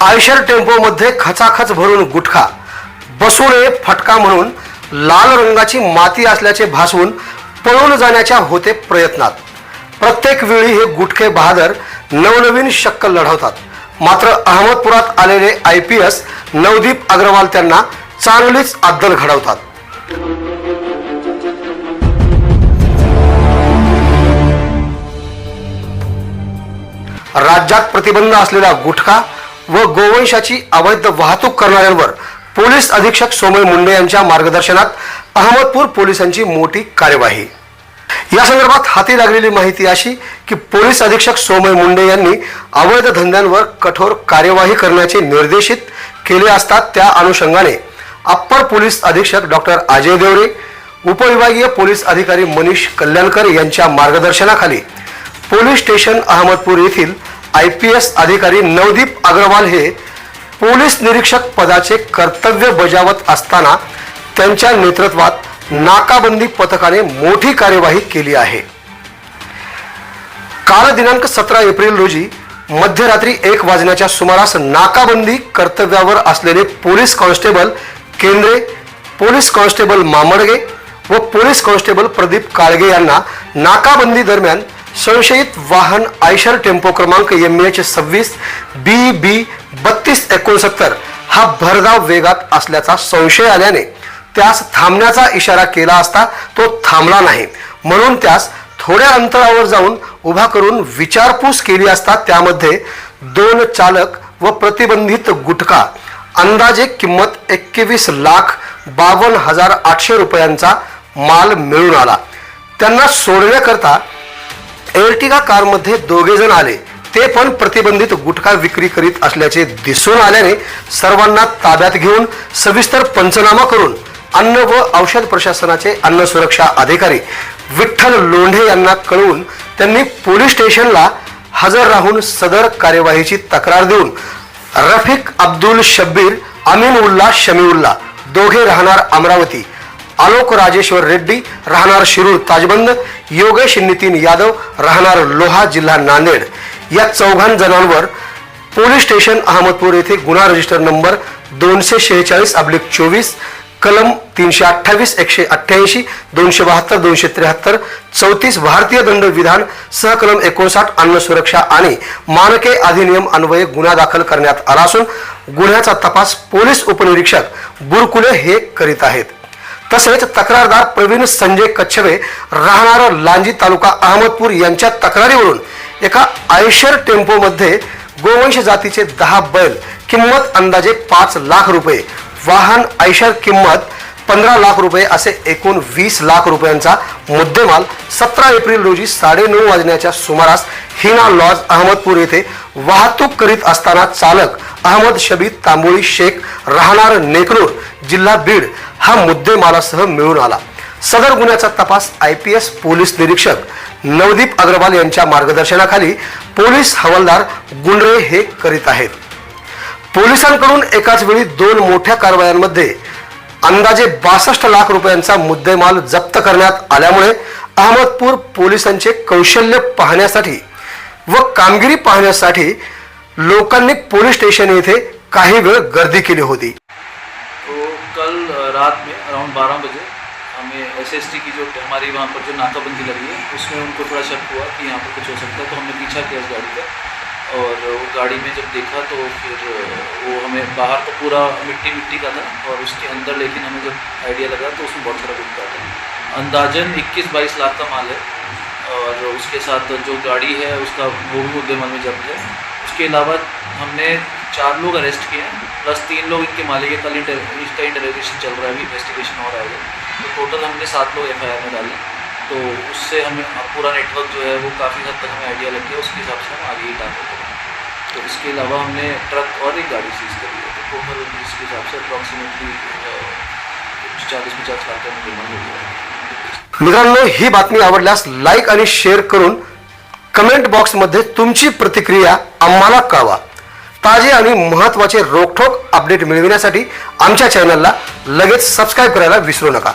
Eicher टेम्पोमध्ये खचाखच भरून गुटखा बसुळे फटका म्हणून लाल रंगाची माती असल्याचे भासवून पळून जाण्याच्या होते प्रयत्नात. प्रत्येक वेळी हे गुटखे बहादर नवनवीन शक्क लढवतात. मात्र अहमदपुरात आलेले I P S Navdeep Agarwal त्यांना चांगलीच अद्दल घडवतात. राज्यात प्रतिबंध असलेला गुटखा व गोवंशाची अवैध वाहतूक करणाऱ्यांवर पोलीस अधीक्षक सोमय मुंडे यांच्या मार्गदर्शनात अहमदपूर पोलिसांची मोठी कार्यवाही. या संदर्भात हाती लागलेली माहिती अशी की पोलीस अधीक्षक सोमय मुंडे यांनी अवैध धंद्यांवर कठोर कार्यवाही करण्याचे निर्देशित केले असतात. त्या अनुषंगाने अप्पर पोलीस अधीक्षक डॉक्टर अजय देवरे उपविभागीय पोलीस अधिकारी मनीष कल्याणकर यांच्या मार्गदर्शनाखाली पोलीस स्टेशन अहमदपूर येथील आय पी एस अधिकारी नवदीप अग्रवाल हे पोलीस निरीक्षक पदाचे कर्तव्य बजावत असताना त्यांच्या नेतृत्वात नाकाबंदी पथकाने मोठी कार्यवाही केली आहे. काल दिनांक सतरा एप्रिल रोजी मध्यरात्री एक वाजण्याच्या सुमारास नाकाबंदी कर्तव्यावर असलेले police constable Kendre police constable Mamadge व पोलीस कॉन्स्टेबल प्रदीप काळगे यांना नाकाबंदी दरम्यान संशयित वाहन आयशर टेम्पो क्रमांक एम एच सव्वीस बी बी बत्तीस एकोणसत्तर हा भरधाव वेगात असल्याचा संशय आल्याने त्यास थांबण्याचा इशारा केला असता तो थांबला नाही. म्हणून त्यास थोड्या अंतरावर जाऊन उभा करून विचारपूस केली असता त्यामध्ये दोन चालक व प्रतिबंधित गुटखा अंदाजे किंमत एकवीस लाख बावन्न हजार आठशे रुपयांचा माल मिळून आला. त्यांना सोडण्याकरता एर्टिगा कारमध्ये दोघे जण आले. ते पण प्रतिबंधित गुटखा विक्री करीत असल्याचे दिसून आल्याने सर्वांना ताब्यात घेऊन सविस्तर पंचनामा करून अन्न व औषध प्रशासनाचे अन्न सुरक्षा अधिकारी विठ्ठल लोंढे यांना कळवून त्यांनी पोलीस स्टेशनला हजर राहून सदर कार्यवाहीची तक्रार देऊन रफिक अब्दुल शब्बीर अमीन उल्ला शमीउल्ला दोघे राहणार अमरावती. आलोक राजेश्वर रेड्डी राहणार शिरूर ताजबंद योगेश नितीन यादव राहणार लोहा जिल्हा नांदेड. या चौघां जणांवर पोलीस स्टेशन अहमदपूर येथे गुन्हा रजिस्टर नंबर दोनशे शेहेचाळीस अब्लिक चोवीस कलम तीनशे अठ्ठावीस एकशे अठ्ठ्याऐंशी दोनशे बहात्तर दोनशे त्र्याहत्तर चौतीस भारतीय दंड विधान सहकलम एकोणसाठ अन्न सुरक्षा आणि मानके अधिनियम अन्वये गुन्हा दाखल करण्यात आला असून गुन्ह्याचा तपास पोलीस उपनिरीक्षक बुरकुले हे करीत आहेत. तसेच तक्रारदार प्रवीण संजय कच्छवे राहणार लांजी तालुका अहमदपूर यांच्या तक्रारीवरून एका आयशर टेम्पोमध्ये गोवंश जातीचे दहा बैल किंमत अंदाजे पाच लाख रुपये वाहन आयशर किंमत पंधरा लाख रुपये असे एकूण वीस लाख रुपयांचा मुद्देमाल सतरा एप्रिल रोजी साडेनऊ वाजण्याच्या सुमारास हिना लॉज अहमदपूर येथे वाहतूक करीत असताना चालक अहमद शबी तांबोळी शेख राहणार नेकनूर जिल्हा बीड हा मुद्देमालासह मिळून आला. सदर गुन्ह्याचा तपास आय पी एस पोलीस निरीक्षक नवदीप अग्रवाल यांच्या मार्गदर्शनाखाली पोलीस हवालदार गुंडरे हे करीत आहेत. पोलिसांकडून एकाच वेळी दोन मोठ्या कारवायांमध्ये अंदाजे बासष्ट लाख रुपयांचा मुद्देमाल जप्त करण्यात आल्यामुळे अहमदपूर पोलिसांचे कौशल्य पाहण्यासाठी व कामगिरी पाहण्यासाठी लोकांनी पोलीस स्टेशन येथे काही वेळ गर्दी केली होती. तो कल रात में अराउंड 12 बजे हमें एसएसटी की जो हमारी वहाँ पर जो नाकाबंदी लगी है, उसमें उनको थोड़ा शक हुआ कि यहाँ पर कुछ हो सकता है तो हमने पीछा किया उस गाड़ी का। और वो गाड़ी में जब देखा तो फिर वो हमें बाहर तो पूरा मिट्टी मिट्टी का था और उसके अंदर लेकिन हमें जब आइडिया लगा तो उसमें बहुत सारा गुटका था। अंदाजन 21-22 लाख का माल है और उसके साथ जो गाड़ी है, उसका वो भी मुद्देमाल में जब्त है। उसके अलावा हमने चार लोग अरेस्ट किए हैं प्लस तीन लोग इनके मालिक है कल इसका इंटरोगेशन चल रहा है इन्वेस्टिगेशन हो रहा है तो टोटल हमने सात लोग एफआईआर में डाले। तो उससे हमें पूरा नेटवर्क जो है वो काफ़ी हद तक हमें आइडिया लग गया, उसके हिसाब से हम आगे ही काम हैं। तो इसके अलावा हमने ट्रक और एक गाड़ी सीज करी है। तो टोटल इसके हिसाब से अप्रॉक्सीमेटली चालीस पचास लाख का मुद्देमाल हो बातमी आवडल्यास लाईक आणि शेअर करून कमेंट बॉक्समध्ये तुमची प्रतिक्रिया आम्हाला कळवा. ताजे आणि महत्त्वाचे रोखोक अपडेट मिळविण्यासाठी आमच्या चॅनलला लगेच सबस्क्राईब करायला विसरू नका.